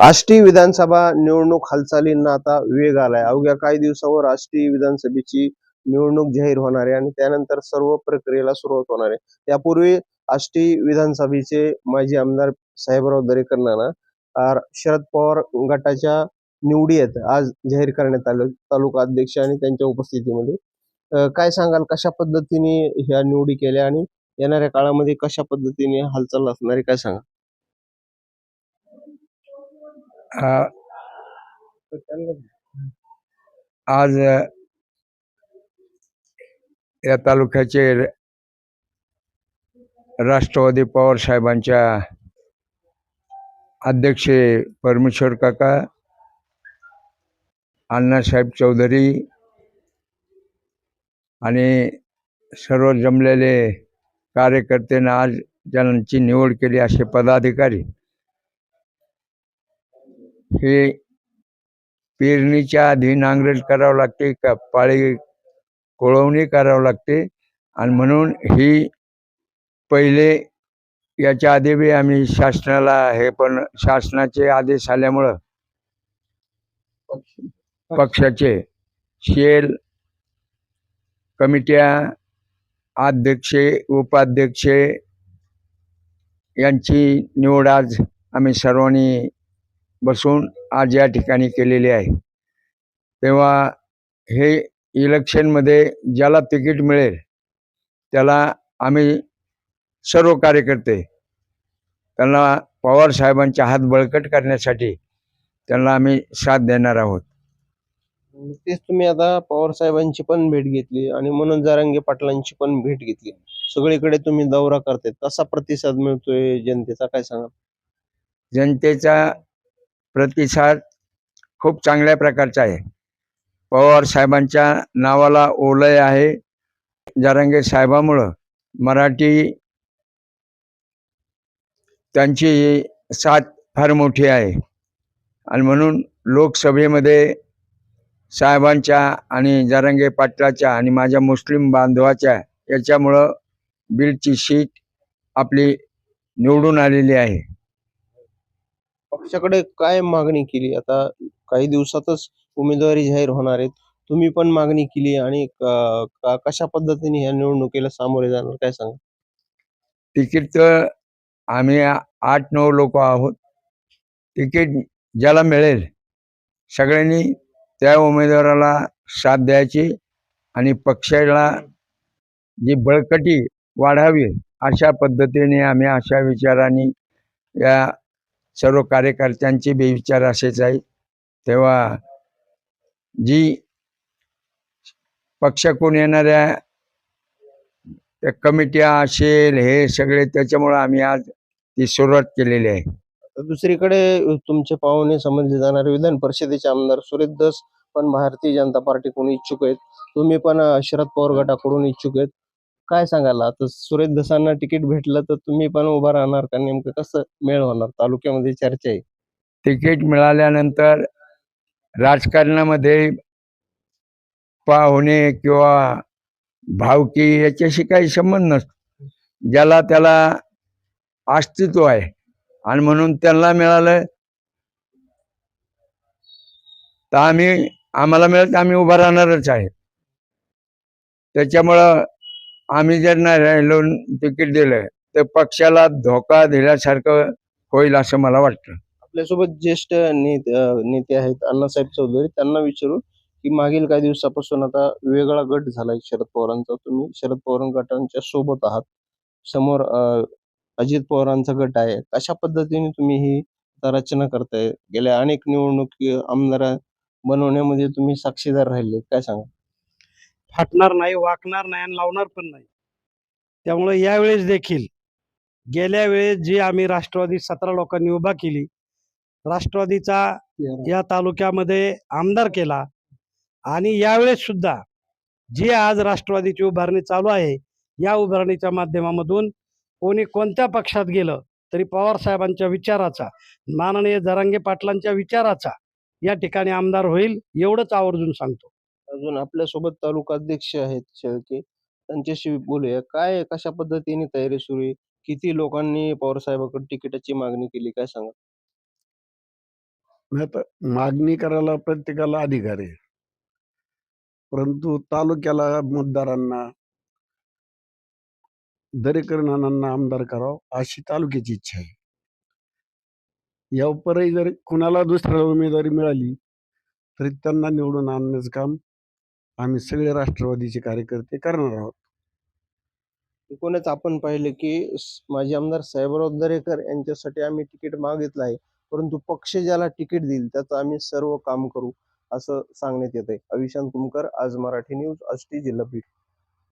आष्टी विधानसभा निवडणूक हालचालींना आता वेग आलाय. अवघ्या काही दिवसावर आष्टी विधानसभेची निवडणूक जाहीर होणार आहे आणि त्यानंतर सर्व प्रक्रियेला सुरुवात होणार आहे. त्यापूर्वी आष्टी विधानसभेचे माजी आमदार साहेबराव दरेकरांना आर- शरद पवार गटाच्या निवडी आहेत आज जाहीर करण्यात आलं. तालुका अध्यक्ष आणि त्यांच्या उपस्थितीमध्ये. काय सांगाल कशा पद्धतीने ह्या निवडी केल्या आणि येणाऱ्या काळामध्ये कशा पद्धतीने हालचाल असणार आहे काय सांगा आज या तालुक्याचे राष्ट्रवादी पवार साहेबांच्या अध्यक्ष परमेश्वर काका अण्णासाहेब चौधरी आणि सर्व जमलेले कार्यकर्त्यांना आज ज्यांची निवड केली असे पदाधिकारी हे पेरणीच्या आधी नांगरट करावं लागते का? पाळी कोळवणी करावं लागते. आणि म्हणून ही पहिले याच्या आधी बी आम्ही शासनाला हे पण शासनाचे आदेश आल्यामुळं पक्षाचे शेल कमिट्या अध्यक्ष उपाध्यक्ष यांची निवड आज आम्ही सर्वांनी बसून आज या ठिकाणी केलेली आहे. तेव्हा हे इलेक्शनमध्ये ज्याला तिकीट मिळेल त्याला आम्ही सर्व कार्यकर्ते त्यांना पवार साहेबांचा हात बळकट करण्यासाठी त्यांना आम्ही साथ देणार आहोत. तेच तुम्ही आता पवार साहेबांची पण भेट घेतली आणि मनोज जारांगे पाटलांची पण भेट घेतली. सगळीकडे तुम्ही दौरा करताय कसा प्रतिसाद मिळतोय जनतेचा काय सांगा जनतेचा प्रतिसाद खूप चांगल्या प्रकारचा आहे. पवार साहेबांच्या नावाला ओलय आहे. जारंगे साहेबामुळं मराठी त्यांची साथ फार मोठी आहे. आणि म्हणून लोकसभेमध्ये साहेबांच्या आणि जारंगे पाटलाच्या आणि माझ्या मुस्लिम बांधवाच्या याच्यामुळं बिलची सीट आपली निवडून आलेली आहे. पक्षाकडे काय मागणी केली? आता काही दिवसातच उमेदवारी जाहीर होणार आहेत. तुम्ही पण मागणी केली आणि क- क- कशा पद्धतीने ह्या निवडणुकीला सामोरे जाणार? काय सांगा? तिकीट तर आम्ही आ- आठ नऊ लोक आहोत. तिकीट ज्याला मिळेल सगळ्यांनी त्या उमेदवाराला साथ द्यायची आणि पक्षाला जी बळकटी वाढावी अशा पद्धतीने आम्ही अशा विचाराने या सर्व कार्यकर्त्यांचे बेविचार असेच आहे. तेव्हा जी पक्षाकडून येणाऱ्या त्या कमिट्या असेल हे सगळे त्याच्यामुळं आम्ही आज ती सुरुवात केलेली आहे. दुसरीकडे तुमचे पाहुणे समजले जाणारे विधान परिषदेचे आमदार सुरेश दस पण भारतीय जनता पार्टीकडून इच्छुक आहेत. तुम्ही पण शरद पवार गटाकडून इच्छुक आहेत. काय सांगाल आता सुरेश दसांना तिकीट भेटलं तर तुम्ही पण उभा राहणार का? नेमकं कसं मेळ होणार? तालुक्यामध्ये चर्चा आहे. तिकीट मिळाल्यानंतर राजकारणामध्ये पाहुणे किंवा भावकी याच्याशी काही संबंध नसतो. ज्याला त्याला अस्तित्व आहे. आणि म्हणून त्यांना मिळालं. तर आम्ही आम्हाला मिळत तर आम्ही उभा राहणारच आहे. त्याच्यामुळं आम्ही जर नाही राहिलो तिकीट दिलं तर पक्षाला धोका दिल्यासारखं होईल असं मला वाटतं. आपल्यासोबत ज्येष्ठ नेते नेते आहेत अण्णासाहेब चौधरी त्यांना विचारू की मागील काही दिवसापासून आता वेगळा गट झालाय शरद पवारांचा. तुम्ही शरद पवार गटांच्या सोबत आहात. समोर अजित पवारांचा गट आहे. कशा पद्धतीने तुम्ही ही रचना करताय? गेल्या अनेक निवडणुकी आमदार बनवण्यामध्ये तुम्ही साक्षीदार राहिले. काय सांगा फाटणार नाही वाकणार नाही आणि लावणार पण नाही. त्यामुळे यावेळेस देखील गेल्या वेळेस जी आम्ही राष्ट्रवादी सतरा लोकांनी उभा केली राष्ट्रवादीचा या तालुक्यामध्ये आमदार केला आणि यावेळेस सुद्धा जी आज राष्ट्रवादीची उभारणी चालू आहे या उभारणीच्या माध्यमामधून कोणी कोणत्या पक्षात गेलं तरी पवार साहेबांच्या विचाराचा माननीय जरांगे पाटलांच्या विचाराचा या ठिकाणी आमदार होईल एवढंच आवर्जून सांगतो. अजून आपल्यासोबत तालुका अध्यक्ष आहेत शेळके. त्यांच्याशी बोलूया. काय कशा पद्धतीने तयारी सुरू आहे? किती लोकांनी पवारसाहेबाकडे तिकिटाची मागणी केली? काय सांगा नाही तर मागणी करायला प्रत्येकाला अधिकार आहे. परंतु तालुक्याला मतदारांना दरेकर नानांना आमदार करावं अशी तालुक्याची इच्छा आहे. यावरही जर कुणाला दुसऱ्याला उमेदवारी मिळाली तरी त्यांना निवडून आणण्याचं काम आम्ही सगळे राष्ट्रवादीचे कार्यकर्ते करणार आहोत. एकूणच आपण पाहिले की स- माजी आमदार साहेबराव दरेकर यांच्यासाठी आम्ही तिकीट मागितलं आहे. परंतु पक्ष ज्याला तिकीट देईल त्याचं आम्ही सर्व काम करू असं सांगण्यात येत आहे अविशांत कुमकर आज मराठी न्यूज आष्टी जिल्हा बीड